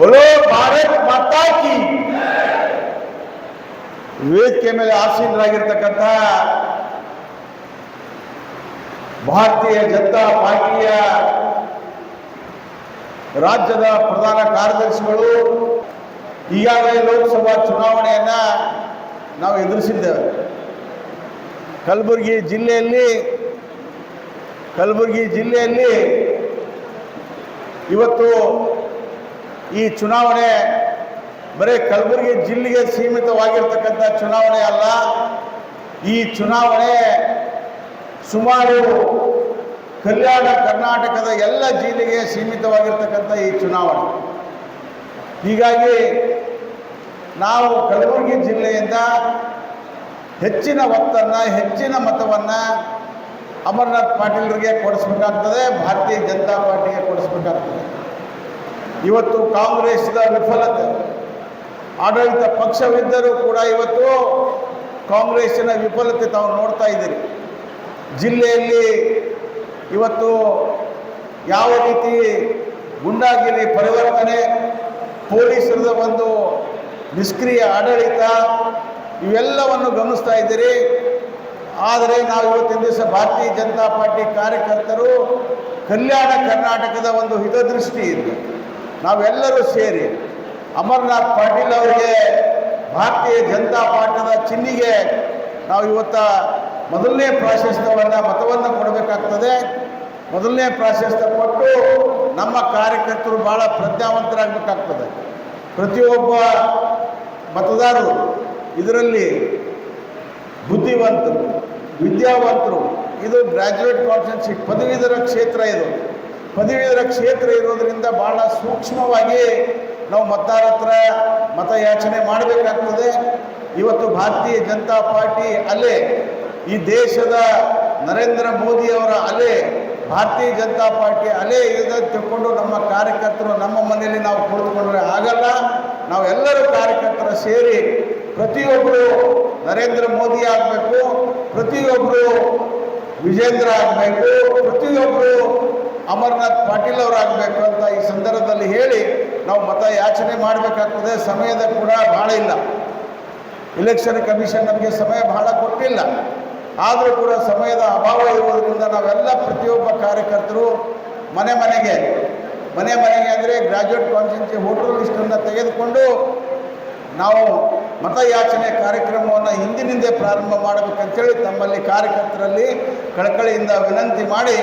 बोलो ಭಾರತ್ ಮಾತಾ ಕಿ ವೇದಿಕೆ ಮೇಲೆ ಆಸೀನರಾಗಿರ್ತಕ್ಕಂಥ ಭಾರತೀಯ ಜನತಾ ಪಾರ್ಟಿಯ ರಾಜ್ಯದ ಪ್ರಧಾನ ಕಾರ್ಯದರ್ಶಿಗಳು ಈಗಾಗಲೇ ಲೋಕಸಭಾ ಚುನಾವಣೆಯನ್ನ ನಾವು ಎದುರಿಸಿದ್ದೇವೆ. ಕಲಬುರಗಿ ಜಿಲ್ಲೆಯಲ್ಲಿ ಕಲಬುರಗಿ ಜಿಲ್ಲೆಯಲ್ಲಿ ಇವತ್ತು ಈ ಚುನಾವಣೆ ಬರೀ ಕಲಬುರಗಿ ಜಿಲ್ಲೆಗೆ ಸೀಮಿತವಾಗಿರ್ತಕ್ಕಂಥ ಚುನಾವಣೆ ಅಲ್ಲ, ಈ ಚುನಾವಣೆ ಸುಮಾರು ಕಲ್ಯಾಣ ಕರ್ನಾಟಕದ ಎಲ್ಲ ಜಿಲ್ಲೆಗೆ ಸೀಮಿತವಾಗಿರ್ತಕ್ಕಂಥ ಈ ಚುನಾವಣೆ. ಹೀಗಾಗಿ ನಾವು ಕಲಬುರಗಿ ಜಿಲ್ಲೆಯಿಂದ ಹೆಚ್ಚಿನ ಒತ್ತನ್ನು, ಹೆಚ್ಚಿನ ಮತವನ್ನು ಅಮರನಾಥ್ ಪಾಟೀಲ್ರಿಗೆ ಕೊಡಿಸ್ಬೇಕಾಗ್ತದೆ, ಭಾರತೀಯ ಜನತಾ ಪಾರ್ಟಿಗೆ ಕೊಡಿಸ್ಬೇಕಾಗ್ತದೆ. ಇವತ್ತು ಕಾಂಗ್ರೆಸ್ನ ವಿಫಲತೆ. ಆಡಳಿತ ಪಕ್ಷವಿದ್ದರೂ ಕೂಡ ಇವತ್ತು ಕಾಂಗ್ರೆಸ್ಸಿನ ವಿಫಲತೆ ತಾವು ನೋಡ್ತಾ ಇದ್ದೀರಿ. ಜಿಲ್ಲೆಯಲ್ಲಿ ಇವತ್ತು ಯಾವ ರೀತಿ ಗುಂಡಾಗಿರಿ ಪರಿವರ್ತನೆ ಪೊಲೀಸರದ ಒಂದು ನಿಷ್ಕ್ರಿಯ ಆಡಳಿತ, ಇವೆಲ್ಲವನ್ನು ಗಮನಿಸ್ತಾ ಇದ್ದೀರಿ. ಆದರೆ ನಾವು ಇವತ್ತಿನ ದಿವಸ ಭಾರತೀಯ ಜನತಾ ಪಾರ್ಟಿ ಕಾರ್ಯಕರ್ತರು ಕಲ್ಯಾಣ ಕರ್ನಾಟಕದ ಒಂದು ಹಿತದೃಷ್ಟಿಯಿಂದ ನಾವೆಲ್ಲರೂ ಸೇರಿ ಅಮರ್ನಾಥ್ ಪಾಟೀಲ್ ಅವರಿಗೆ ಭಾರತೀಯ ಜನತಾ ಪಾರ್ಟಿಯ ಚಿನ್ನಿಗೆ ನಾವು ಇವತ್ತ ಮೊದಲನೇ ಪ್ರಾಶಸ್ತ್ಯವನ್ನು, ಮತವನ್ನು ಕೊಡಬೇಕಾಗ್ತದೆ. ಮೊದಲನೇ ಪ್ರಾಶಸ್ತ್ಯ ಕೊಟ್ಟು ನಮ್ಮ ಕಾರ್ಯಕರ್ತರು ಭಾಳ ಪ್ರಜ್ಞಾವಂತರಾಗಬೇಕಾಗ್ತದೆ. ಪ್ರತಿಯೊಬ್ಬ ಮತದಾರರು ಇದರಲ್ಲಿ ಬುದ್ಧಿವಂತರು, ವಿದ್ಯಾವಂತರು, ಇದು ಗ್ರ್ಯಾಜುಯೇಟ್ ಕಾನ್ಸ್ಟೆನ್ಸಿ ಪದವೀಧರ ಕ್ಷೇತ್ರ ಇದು. ಪದವೀಧರ ಕ್ಷೇತ್ರ ಇರೋದರಿಂದ ಬಹಳ ಸೂಕ್ಷ್ಮವಾಗಿ ನಾವು ಮತದಾರ ಹತ್ರ ಮತಯಾಚನೆ ಮಾಡಬೇಕಾಗ್ತದೆ. ಇವತ್ತು ಭಾರತೀಯ ಜನತಾ ಪಾರ್ಟಿ ಅಲೆ, ಈ ದೇಶದ ನರೇಂದ್ರ ಮೋದಿ ಅವರ ಅಲೆ, ಭಾರತೀಯ ಜನತಾ ಪಾರ್ಟಿ ಅಲೆ ಇದ ತಿಳ್ಕೊಂಡು ನಮ್ಮ ಕಾರ್ಯಕರ್ತರು ನಮ್ಮ ಮನೆಯಲ್ಲಿ ನಾವು ಕುಳಿತುಕೊಂಡ್ರೆ ಆಗಲ್ಲ. ನಾವೆಲ್ಲರೂ ಕಾರ್ಯಕರ್ತರ ಸೇರಿ ಪ್ರತಿಯೊಬ್ಬರು ನರೇಂದ್ರ ಮೋದಿ ಆಗಬೇಕು ಪ್ರತಿಯೊಬ್ಬರು ವಿಜೇಂದ್ರ ಆಗಬೇಕು ಪ್ರತಿಯೊಬ್ಬರು ಅಮರ್ನಾಥ್ ಪಾಟೀಲ್ ಅವರಾಗಬೇಕು ಅಂತ ಈ ಸಂದರ್ಭದಲ್ಲಿ ಹೇಳಿ ನಾವು ಮತ ಯಾಚನೆ ಮಾಡಬೇಕಾಗ್ತದೆ, ಸಮಯದ ಕೂಡ ಭಾಳ ಇಲ್ಲ. ಇಲೆಕ್ಷನ್ ಕಮಿಷನ್ ನಮಗೆ ಸಮಯ ಬಹಳ ಕೊಟ್ಟಿಲ್ಲ. ಆದರೂ ಕೂಡ ಸಮಯದ ಅಭಾವ ಇರುವುದರಿಂದ ನಾವೆಲ್ಲ ಪ್ರತಿಯೊಬ್ಬ ಕಾರ್ಯಕರ್ತರು ಮನೆ ಮನೆಗೆ ಮನೆ ಮನೆಗೆ ಅಂದರೆ ಗ್ರಾಜ್ಯುಯೇಟ್ ಕಾನ್ಸ್ಟೆನ್ಸಿ ವೋಟರ್ ಲಿಸ್ಟನ್ನು ತೆಗೆದುಕೊಂಡು ನಾವು ಮತಯಾಚನೆ ಕಾರ್ಯಕ್ರಮವನ್ನು ಹಿಂದಿನಿಂದೇ ಪ್ರಾರಂಭ ಮಾಡಬೇಕಂತೇಳಿ ತಮ್ಮಲ್ಲಿ ಕಾರ್ಯಕರ್ತರಲ್ಲಿ ಕಳಕಳಿಯಿಂದ ವಿನಂತಿ ಮಾಡಿ